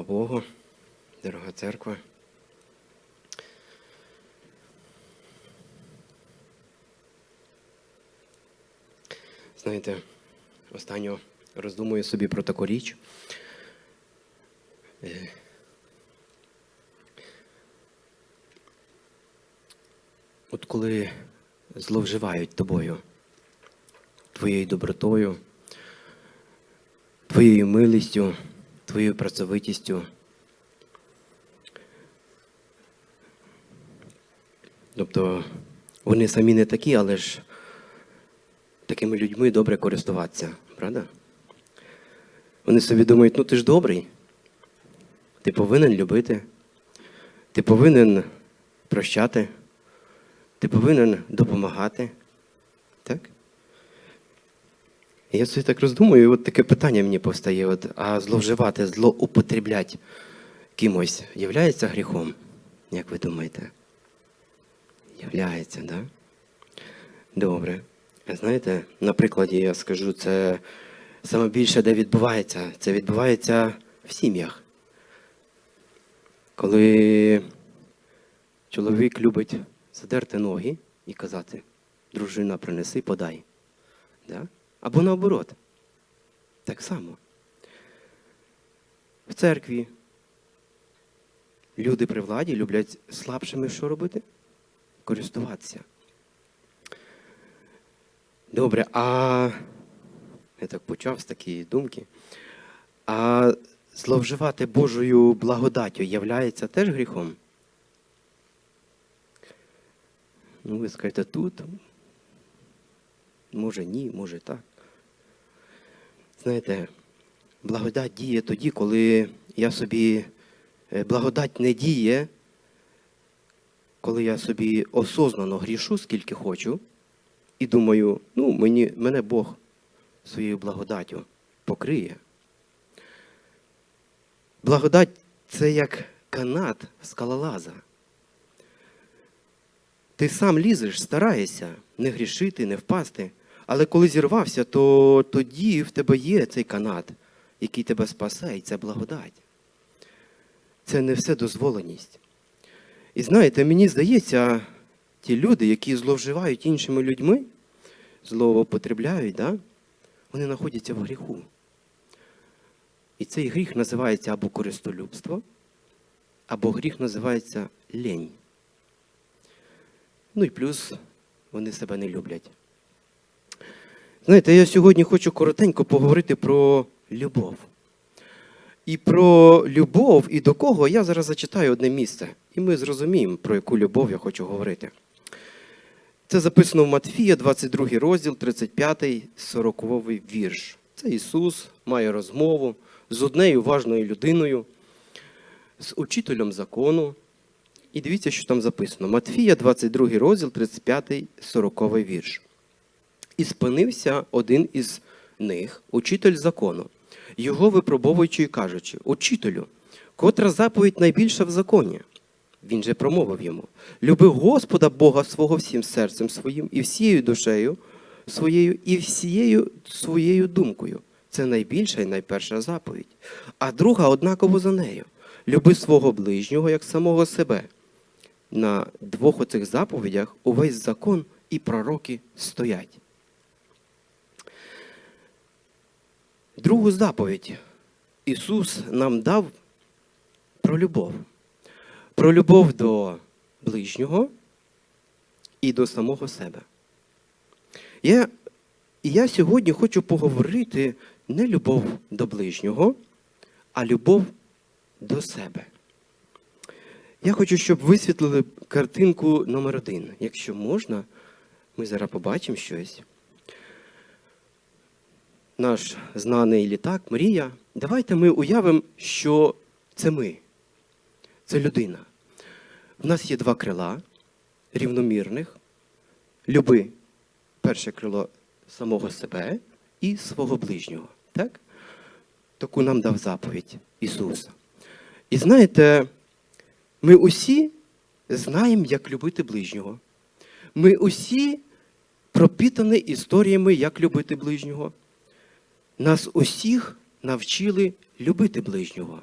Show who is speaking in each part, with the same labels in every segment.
Speaker 1: Слава Богу, дорога церква. Знаєте, останньо роздумую собі про таку річ. Е, От коли зловживають тобою, твоєю добротою, твоєю милістю, твоєю працьовитістю. Тобто вони самі не такі, але ж такими людьми добре користуватися, правда? Вони собі думають, ну ти ж добрий, ти повинен любити, ти повинен прощати, ти повинен допомагати. Так? Я собі так роздумую, і от таке питання мені повстає: от, а зловживати, злоупотреблять кимось являється гріхом? Як ви думаєте? Являється, так? Да? Добре. Знаєте, на прикладі я скажу, це саме більше, де відбувається. Це відбувається в сім'ях. Коли чоловік любить задерти ноги і казати, дружина, принеси, подай. Да? Або наоборот. Так само. В церкві люди при владі люблять слабшими що робити? Користуватися. Добре, а я так почав з такої думки. А зловживати Божою благодаттю являється теж гріхом? Ну, ви скажете, тут. Може ні, може так. Знаєте, благодать діє тоді, коли я собі. е, Благодать не діє, коли я собі осознано грішу, скільки хочу, і думаю, ну, мені, мене Бог своєю благодаттю покриє. Благодать це як канат скалолаза. Ти сам лізеш, стараєшся не грішити, не впасти. Але коли зірвався, то тоді в тебе є цей канат, який тебе спасе, і це благодать. Це не все дозволеність. І знаєте, мені здається, ті люди, які зловживають іншими людьми, злоупотребляють, да? вони знаходяться в гріху. І цей гріх називається або користолюбство, або гріх називається лень. Ну і плюс вони себе не люблять. Знаєте, я сьогодні хочу коротенько поговорити про любов. І про любов і до кого я зараз зачитаю одне місце. І ми зрозуміємо, про яку любов я хочу говорити. Це записано в Матфія, 22 розділ, 35, 40 вірш. Це Ісус має розмову з однею важною людиною, з учителем закону. І дивіться, що там записано. Матфія, 22 розділ, 35, 40 вірш. І спинився один із них, учитель закону, його випробовуючи і кажучи, учителю, котра заповідь найбільша в законі? Він же промовив йому: Люби Господа Бога свого всім серцем своїм і всією душею своєю, і всією своєю думкою. Це найбільша і найперша заповідь. А друга однаково за нею. Люби свого ближнього як самого себе. На двох оцих заповідях увесь закон і пророки стоять. Другу заповідь Ісус нам дав про любов. Про любов до ближнього і до самого себе. Я, я сьогодні хочу поговорити не любов до ближнього, а любов до себе. Я хочу, щоб висвітлили картинку номер один. Якщо можна, ми зараз побачимо щось. Наш знаний літак, мрія. Давайте ми уявимо, що це ми. Це людина. У нас є два крила рівномірних. Люби перше крило самого себе і свого ближнього. Так? Таку нам дав заповідь Ісус. І знаєте, ми усі знаємо, як любити ближнього. Ми усі пропітані історіями, як любити ближнього. Нас усіх навчили любити ближнього.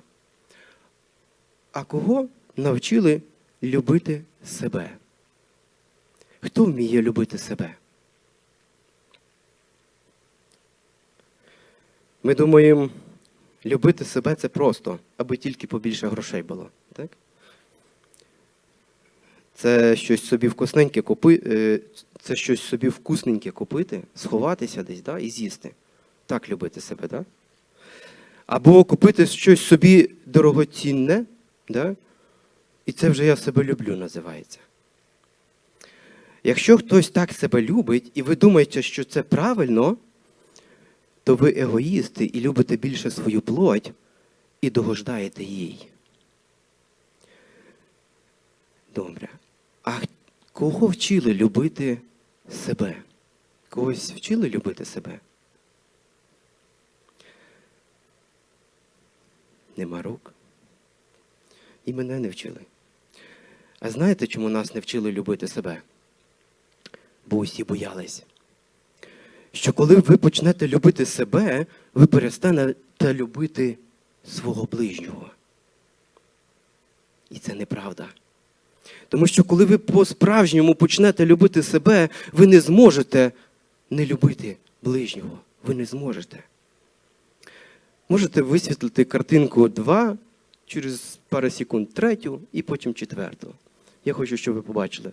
Speaker 1: а кого навчили любити себе? Хто вміє любити себе? Ми думаємо, любити себе це просто, аби тільки побільше грошей було. Так? Це щось собі вкусненьке купи, е, це щось собі вкусненьке купити, сховатися десь да, і з'їсти. Так любити себе, так? Або купити щось собі дорогоцінне, да? і це вже я себе люблю, називається. Якщо хтось так себе любить, і ви думаєте, що це правильно, то ви егоїсти і любите більше свою плоть і догождаєте їй. Добре. А кого вчили любити себе? Когось вчили любити себе? Нема рук. І мене не вчили. А знаєте, чому нас не вчили любити себе? Бо усі боялись. Що коли ви почнете любити себе, ви перестанете любити свого ближнього. І це неправда. Тому що коли ви по-справжньому почнете любити себе, ви не зможете не любити ближнього. Ви не зможете. Можете висвітлити картинку 2 через пару секунд третю і потім четверту. Я хочу, щоб ви побачили.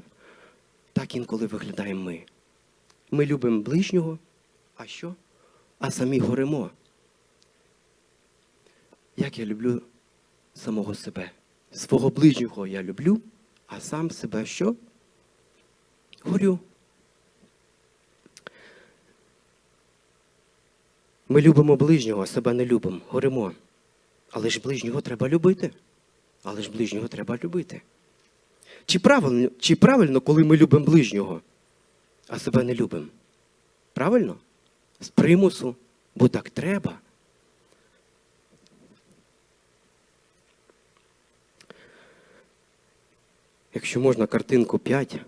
Speaker 1: Так інколи виглядаємо ми. Ми любимо ближнього, а що? А самі горимо. Як я люблю самого себе. Свого ближнього я люблю, а сам себе що? Горю. Ми любимо ближнього, а себе не любимо, горимо. Але ж ближнього треба любити. Але ж ближнього треба любити. Чи правильно, чи правильно, коли ми любимо ближнього, а себе не любимо? Правильно? З примусу, бо так треба. Якщо можна картинку 5.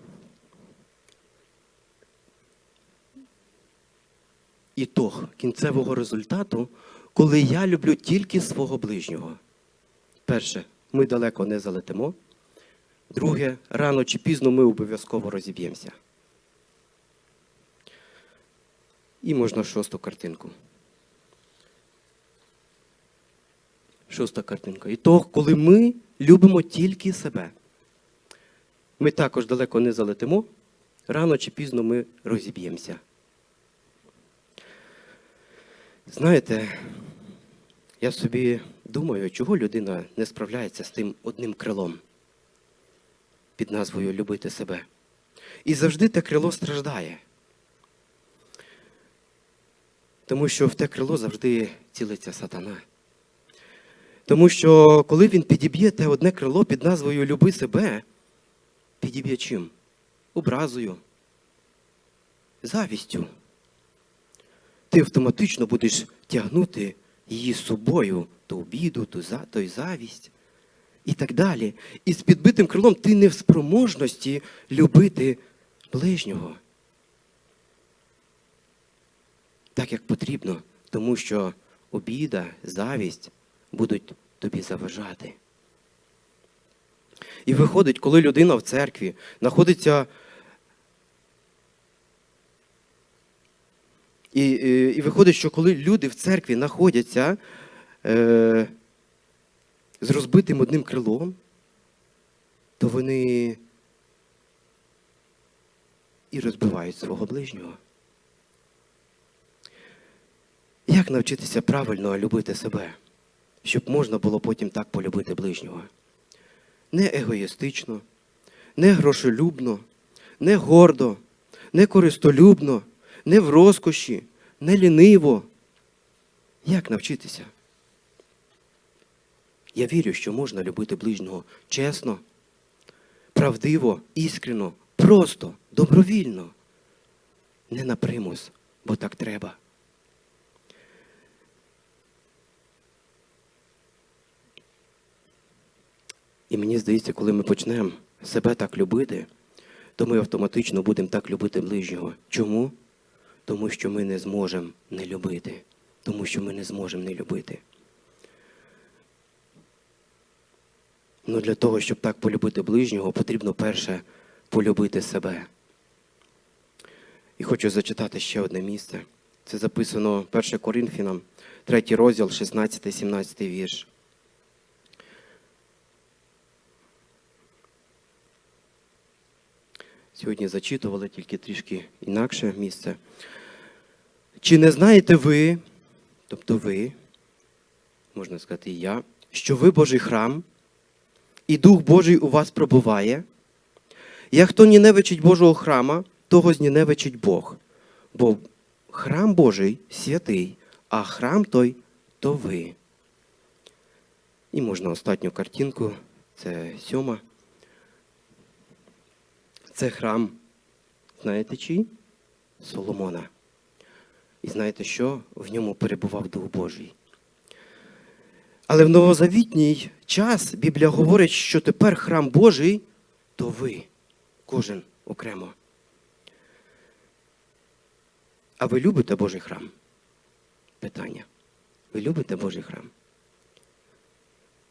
Speaker 1: Ітог кінцевого результату, коли я люблю тільки свого ближнього. Перше, ми далеко не залетимо. Друге, рано чи пізно ми обов'язково розіб'ємося. І можна шосту картинку. Шоста картинка. Ітог, коли ми любимо тільки себе. Ми також далеко не залетимо, рано чи пізно ми розіб'ємося. Знаєте, я собі думаю, чого людина не справляється з тим одним крилом під назвою Любити себе. І завжди те крило страждає. Тому що в те крило завжди цілиться сатана. Тому що коли він підіб'є те одне крило під назвою Люби себе, підіб'є чим? Образою, завістю. Ти автоматично будеш тягнути її з собою то обіду, то, за, то й завість і так далі. І з підбитим крилом ти не в спроможності любити ближнього. Так як потрібно, тому що обіда, завість будуть тобі заважати. І виходить, коли людина в церкві знаходиться. І, і, і виходить, що коли люди в церкві знаходяться е, з розбитим одним крилом, то вони і розбивають свого ближнього. Як навчитися правильно любити себе, щоб можна було потім так полюбити ближнього? Не егоїстично, не грошолюбно, не гордо, не користолюбно, не в розкоші, не ліниво. Як навчитися? Я вірю, що можна любити ближнього чесно, правдиво, іскрено, просто, добровільно, не на примус, бо так треба. І мені здається, коли ми почнемо себе так любити, то ми автоматично будемо так любити ближнього. Чому? Тому що ми не зможемо не любити. Тому що ми не зможемо не любити. Ну, для того, щоб так полюбити ближнього, потрібно перше полюбити себе. І хочу зачитати ще одне місце. Це записано 1 Коринфянам, 3 розділ, 16-17 вірш. Сьогодні зачитували тільки трішки інакше місце. Чи не знаєте ви, тобто ви, можна сказати, і я, що ви Божий храм, і Дух Божий у вас пробуває? Як хто ненавичить Божого храма, того зненавичить Бог. Бо храм Божий святий, а храм той то ви. І можна останню картинку, це сьома. Це храм, знаєте чий? Соломона. І знаєте що? В ньому перебував Дух Божий. Але в новозавітній час Біблія говорить, що тепер храм Божий то ви, кожен окремо. А ви любите Божий храм? Питання. Ви любите Божий храм?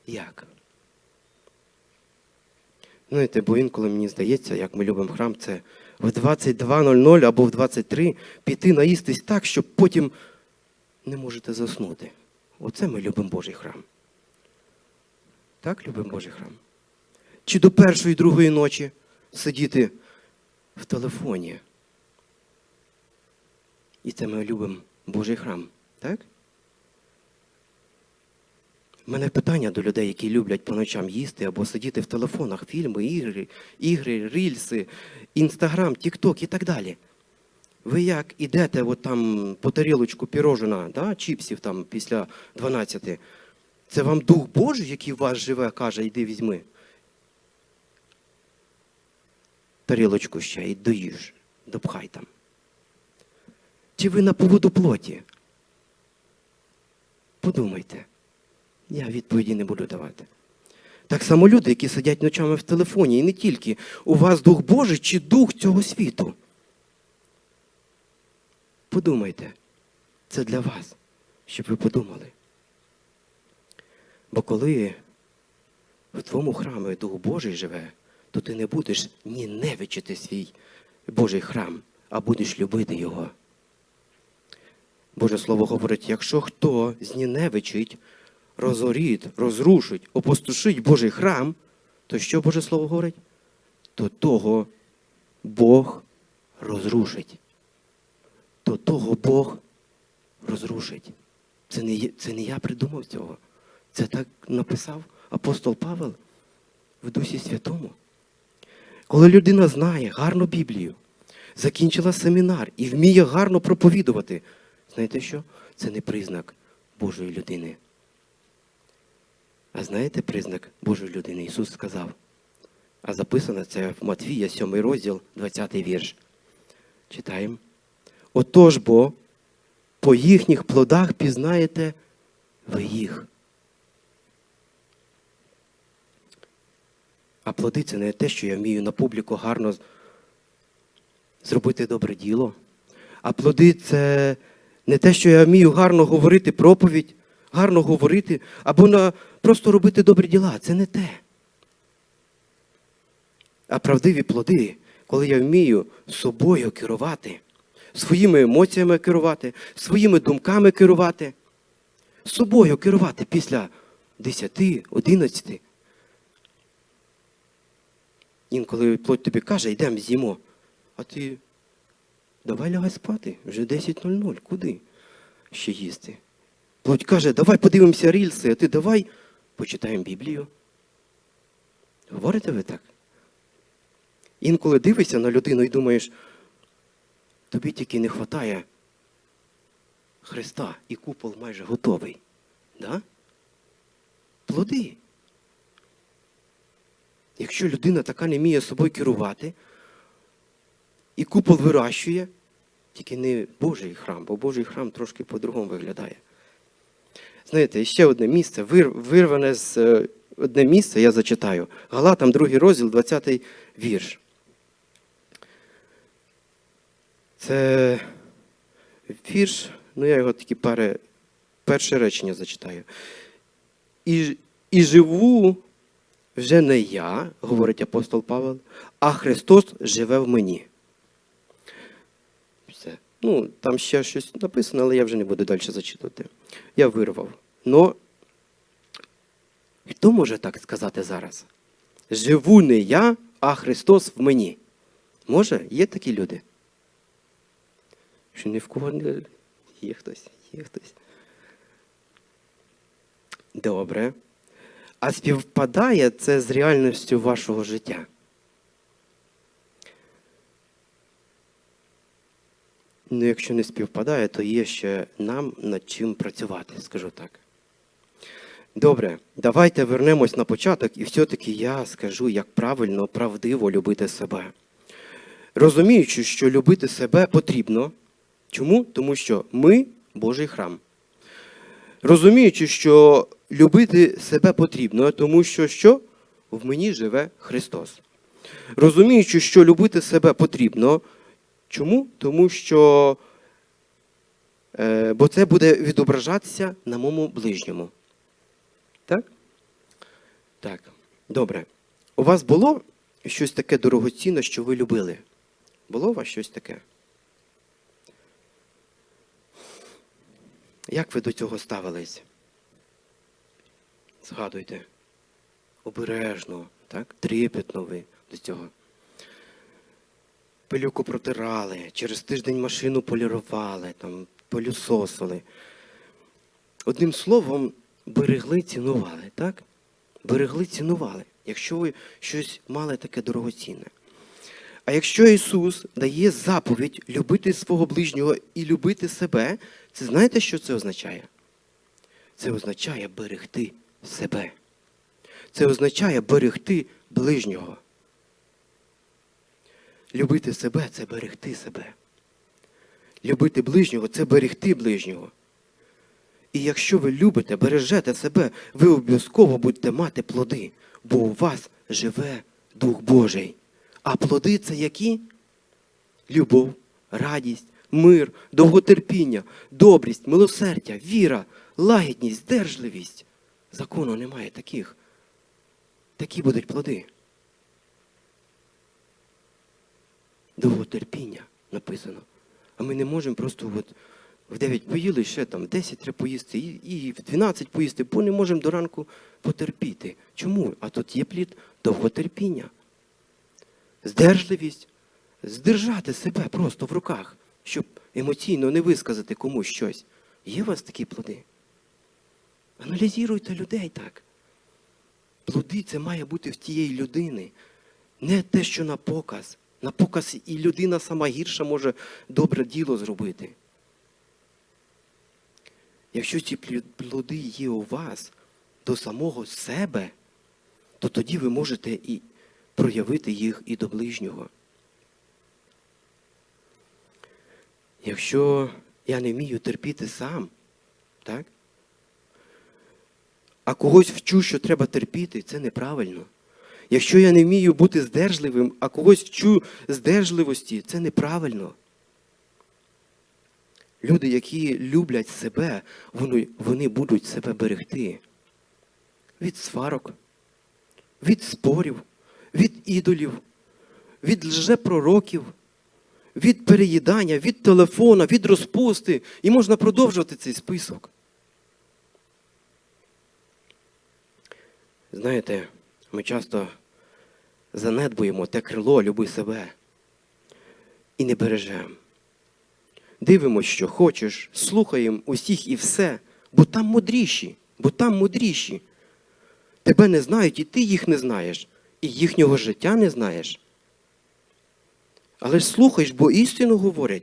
Speaker 1: Як? Знаєте, бо інколи мені здається, як ми любимо храм, це в 22.00 або в 23 піти наїстись так, щоб потім не можете заснути. Оце ми любимо Божий храм. Так любимо Божий храм? Чи до першої, другої ночі сидіти в телефоні? І це ми любимо Божий храм, так? У мене питання до людей, які люблять по ночам їсти або сидіти в телефонах, фільми, ігри, ігри, рільси, інстаграм, тікток і так далі. Ви як ідете от там по тарілочку пірожина, да, чіпсів там після 12. Це вам Дух Божий, який в вас живе, каже, йди візьми. Тарілочку ще і доїж, допхай там. Чи ви на поводу плоті? Подумайте. Я відповіді не буду давати. Так само люди, які сидять ночами в телефоні, і не тільки. У вас Дух Божий чи Дух цього світу. Подумайте, це для вас, щоб ви подумали. Бо коли в твоєму храмі Дух Божий живе, то ти не будеш ні невичити свій Божий храм, а будеш любити його. Боже Слово говорить, якщо хто зненевичить, розорить, розрушить, опустошить Божий храм, то що Боже Слово говорить? То того Бог розрушить. То того Бог розрушить. Це не, це не я придумав цього. Це так написав апостол Павел в Дусі Святому. Коли людина знає гарну Біблію, закінчила семінар і вміє гарно проповідувати, знаєте що? Це не признак Божої людини. А знаєте признак Божої людини? Ісус сказав. А записано це в Матвія, 7 розділ, 20 вірш. Читаємо. Отож бо по їхніх плодах пізнаєте ви їх. А плоди це не те, що я вмію на публіку гарно зробити добре діло. А плоди це не те, що я вмію гарно говорити проповідь, гарно говорити, або на, просто робити добрі діла. Це не те. А правдиві плоди, коли я вмію собою керувати, своїми емоціями керувати, своїми думками керувати, собою керувати після 10, 11. Інколи плоть тобі каже, йдемо з'їмо, а ти давай лягай спати, вже 10.00, куди ще їсти? Плоть каже, давай подивимося рільси, а ти давай почитаємо Біблію. Говорите ви так? Інколи дивишся на людину і думаєш, тобі тільки не вистачає Христа і купол майже готовий. Да? Плоди. Якщо людина така не вміє собою керувати, і купол вирощує, тільки не Божий храм, бо Божий храм трошки по-другому виглядає. Знаєте, ще одне місце, вирване з е, одне місце, я зачитаю. Галатам, другий розділ, 20 вірш. Це вірш, ну я його такі пари, перше речення зачитаю. І, і живу вже не я, говорить апостол Павел, а Христос живе в мені. Ну, там ще щось написано, але я вже не буду далі зачитувати. Я вирвав. Но хто може так сказати зараз? Живу не я, а Христос в мені. Може, є такі люди? Що ні в кого не є хтось, є хтось. Добре. А співпадає це з реальністю вашого життя? Ну, якщо не співпадає, то є ще нам над чим працювати, скажу так. Добре, давайте вернемось на початок, і все-таки я скажу, як правильно, правдиво любити себе. Розуміючи, що любити себе потрібно. Чому? Тому що ми Божий храм. Розуміючи, що любити себе потрібно, тому що що? В мені живе Христос. Розуміючи, що любити себе потрібно. Чому? Тому що е, бо це буде відображатися на моєму ближньому. Так? Так. Добре. У вас було щось таке дорогоцінне, що ви любили? Було у вас щось таке? Як ви до цього ставились? Згадуйте. Обережно, так? Трепетно ви до цього. Пилюку протирали, через тиждень машину полірували, там, полюсосили. Одним словом, берегли, цінували, так? Берегли, цінували, якщо ви щось мали таке дорогоцінне. А якщо Ісус дає заповідь любити свого ближнього і любити себе, це знаєте, що це означає? Це означає берегти себе. Це означає берегти ближнього. Любити себе це берегти себе. Любити ближнього це берегти ближнього. І якщо ви любите, бережете себе, ви обов'язково будете мати плоди, бо у вас живе Дух Божий. А плоди це які? Любов, радість, мир, довготерпіння, добрість, милосердя, віра, лагідність, здержливість. Закону немає таких. Такі будуть плоди. Довготерпіння написано. А ми не можемо просто от в 9 поїли, ще там в 10 треба поїсти, і, і в 12 поїсти, бо не можемо до ранку потерпіти. Чому? А тут є плід довготерпіння. Здержливість, здержати себе просто в руках, щоб емоційно не висказати комусь щось. Є у вас такі плоди? Аналізуйте людей так. Плоди це має бути в тієї людини. Не те, що на показ. На показ і людина сама гірша може добре діло зробити. Якщо ці плоди є у вас до самого себе, то тоді ви можете і проявити їх і до ближнього. Якщо я не вмію терпіти сам, так? А когось вчу, що треба терпіти, це неправильно. Якщо я не вмію бути здержливим, а когось вчу здержливості, це неправильно. Люди, які люблять себе, вони, вони будуть себе берегти від сварок, від спорів, від ідолів, від лжепророків, від переїдання, від телефона, від розпусти. І можна продовжувати цей список. Знаєте, ми часто занедбуємо те крило люби себе і не бережемо. Дивимося, що хочеш, слухаємо усіх і все, бо там мудріші, бо там мудріші. Тебе не знають, і ти їх не знаєш, і їхнього життя не знаєш. Але ж слухаєш, бо істину говорять,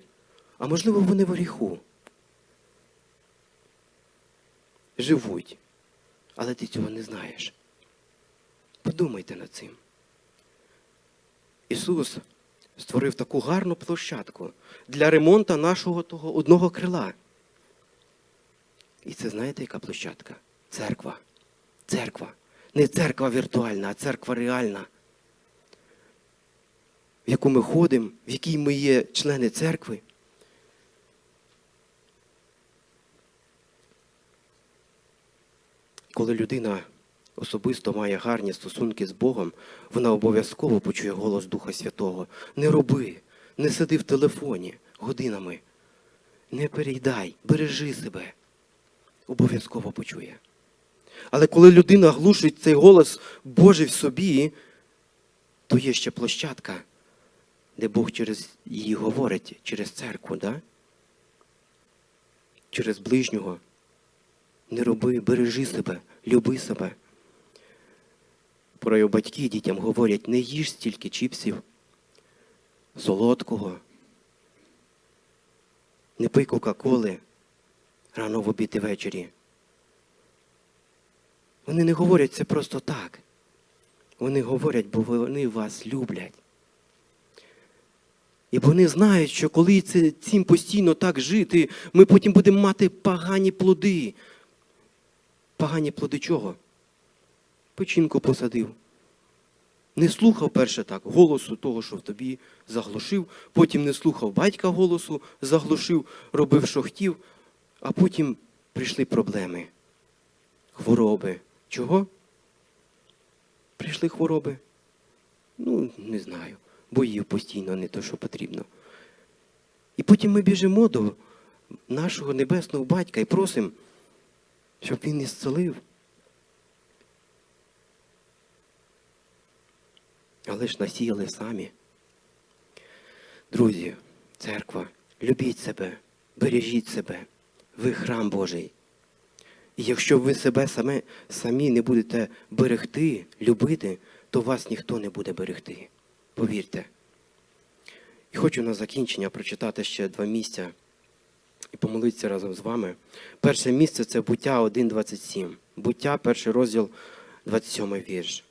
Speaker 1: а можливо, вони в гріху. Живуть, але ти цього не знаєш. Подумайте над цим. Ісус створив таку гарну площадку для ремонту нашого того одного крила. І це знаєте, яка площадка? Церква. Церква. Не церква віртуальна, а церква реальна. В яку ми ходимо, в якій ми є члени церкви. Коли людина особисто має гарні стосунки з Богом, вона обов'язково почує голос Духа Святого. Не роби, не сиди в телефоні годинами. Не перейдай, бережи себе. Обов'язково почує. Але коли людина глушить цей голос Божий в собі, то є ще площадка, де Бог через її говорить, через церкву, да? через ближнього. Не роби, бережи себе, люби себе. Про батьки дітям говорять, не їж стільки чіпсів, солодкого, не пий Кока-Коли рано в обід і ввечері. Вони не говорять це просто так. Вони говорять, бо вони вас люблять. І вони знають, що коли цим постійно так жити, ми потім будемо мати погані плоди. Погані плоди чого? Печінку посадив. Не слухав перше так голосу того, що в тобі заглушив, потім не слухав батька голосу, заглушив, робив, що хотів, а потім прийшли проблеми, хвороби. Чого? Прийшли хвороби? Ну, не знаю. Бо їв постійно не то, що потрібно. І потім ми біжимо до нашого небесного батька і просимо, щоб він ісцелив. Але ж насіяли самі. Друзі, церква, любіть себе, бережіть себе, ви храм Божий. І якщо ви себе саме, самі не будете берегти, любити, то вас ніхто не буде берегти. Повірте. І хочу на закінчення прочитати ще два місця і помолитися разом з вами. Перше місце це буття 1.27. Буття, перший розділ, 27 вірш.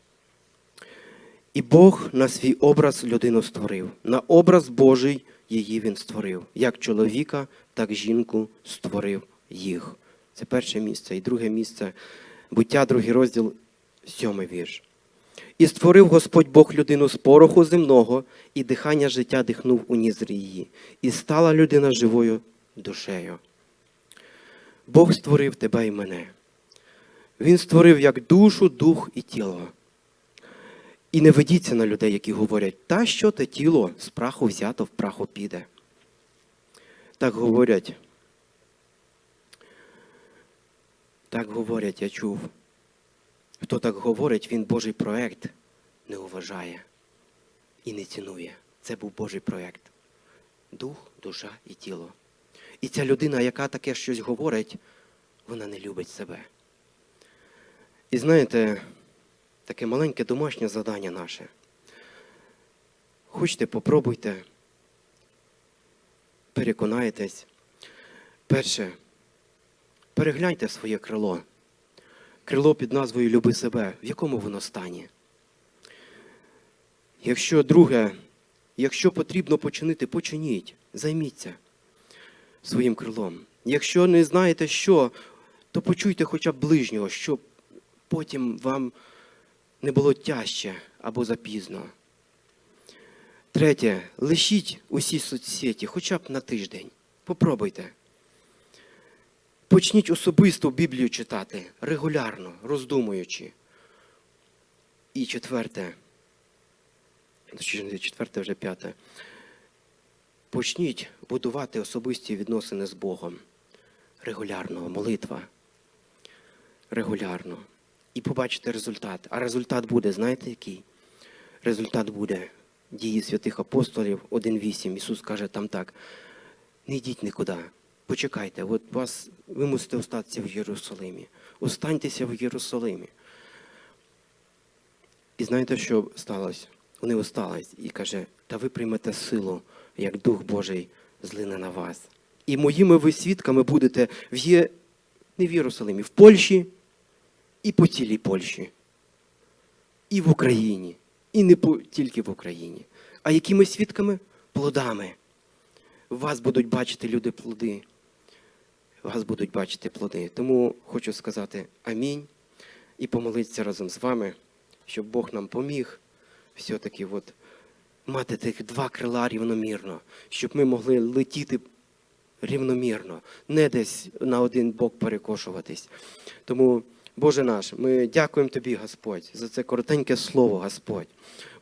Speaker 1: І Бог на свій образ людину створив. На образ Божий її він створив. Як чоловіка, так жінку створив їх. Це перше місце. І друге місце буття, другий розділ, сьомий вірш. І створив Господь Бог людину з пороху земного, і дихання життя дихнув у нізрі її, і стала людина живою душею. Бог створив тебе і мене. Він створив як душу, дух і тіло. І не ведіться на людей, які говорять, та що те тіло з праху взято, в праху піде. Так говорять. Так говорять, я чув. Хто так говорить, він Божий проект не уважає і не цінує. Це був Божий проект. Дух, душа і тіло. І ця людина, яка таке щось говорить, вона не любить себе. І знаєте, таке маленьке домашнє завдання наше. Хочете, попробуйте, переконайтесь. Перше, перегляньте своє крило. Крило під назвою Люби себе, в якому воно стані. Якщо друге, якщо потрібно починити, починіть, займіться своїм крилом. Якщо не знаєте що, то почуйте хоча б ближнього, щоб потім вам не було тяжче або запізно. Третє, лишіть усі соцсеті хоча б на тиждень. Попробуйте. Почніть особисто Біблію читати регулярно, роздумуючи. І четверте, четверте, вже п'яте. Почніть будувати особисті відносини з Богом. Регулярно, молитва. Регулярно. І побачите результат. А результат буде, знаєте який? Результат буде дії святих апостолів 1.8. Ісус каже там так: не йдіть нікуди. Почекайте, от вас, ви мусите остатися в Єрусалимі. Останьтеся в Єрусалимі. І знаєте, що сталося? Вони остались і каже, та ви приймете силу, як Дух Божий злине на вас. І моїми ви свідками будете в Є... не в Єрусалимі, в Польщі і по цілій Польщі, і в Україні, і не по... тільки в Україні. А якими свідками? Плодами. Вас будуть бачити люди плоди. Вас будуть бачити плоди. Тому хочу сказати амінь і помолитися разом з вами, щоб Бог нам поміг все-таки от мати тих два крила рівномірно, щоб ми могли летіти рівномірно, не десь на один бок перекошуватись. Тому Боже наш, ми дякуємо Тобі, Господь, за це коротеньке слово, Господь.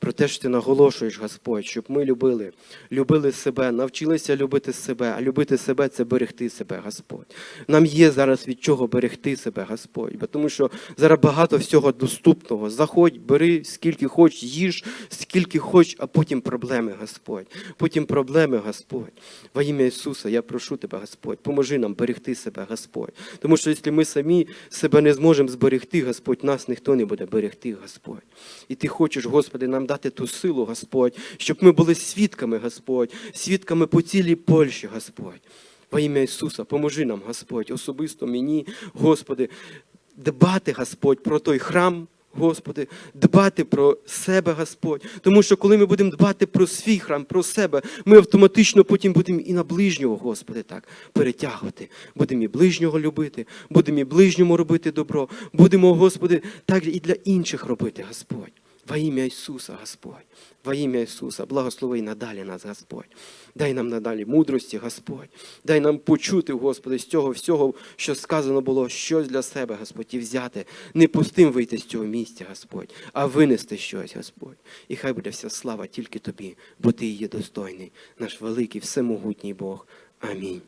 Speaker 1: Про те, що ти наголошуєш, Господь, щоб ми любили, любили себе, навчилися любити себе, а любити себе це берегти себе, Господь. Нам є зараз від чого берегти себе, Господь. Бо тому що зараз багато всього доступного. Заходь, бери скільки хоч, їж, скільки хоч, а потім проблеми, Господь. Потім проблеми, Господь. Во ім'я Ісуса, я прошу тебе, Господь, поможи нам берегти себе, Господь. Тому що якщо ми самі себе не зможемо зберегти, Господь, нас ніхто не буде берегти, Господь. І ти хочеш, Господи, нам дати ту силу, Господь, щоб ми були свідками, Господь, свідками по цілій Польщі, Господь. Во ім'я Ісуса, поможи нам, Господь, особисто мені, Господи, дбати, Господь, про той храм, Господи, дбати про себе, Господь. Тому що коли ми будемо дбати про свій храм, про себе, ми автоматично потім будемо і на ближнього, Господи, так, перетягувати. Будемо і ближнього любити, будемо і ближньому робити добро, будемо, Господи, так і для інших робити, Господь. Во ім'я Ісуса, Господь, во ім'я Ісуса, благослови надалі нас, Господь. Дай нам надалі мудрості, Господь. Дай нам почути, Господи, з цього всього, що сказано було, щось для себе, Господь, і взяти, не пустим вийти з цього місця, Господь, а винести щось, Господь. І хай буде вся слава тільки Тобі, бо Ти є достойний, наш великий, всемогутній Бог. Амінь.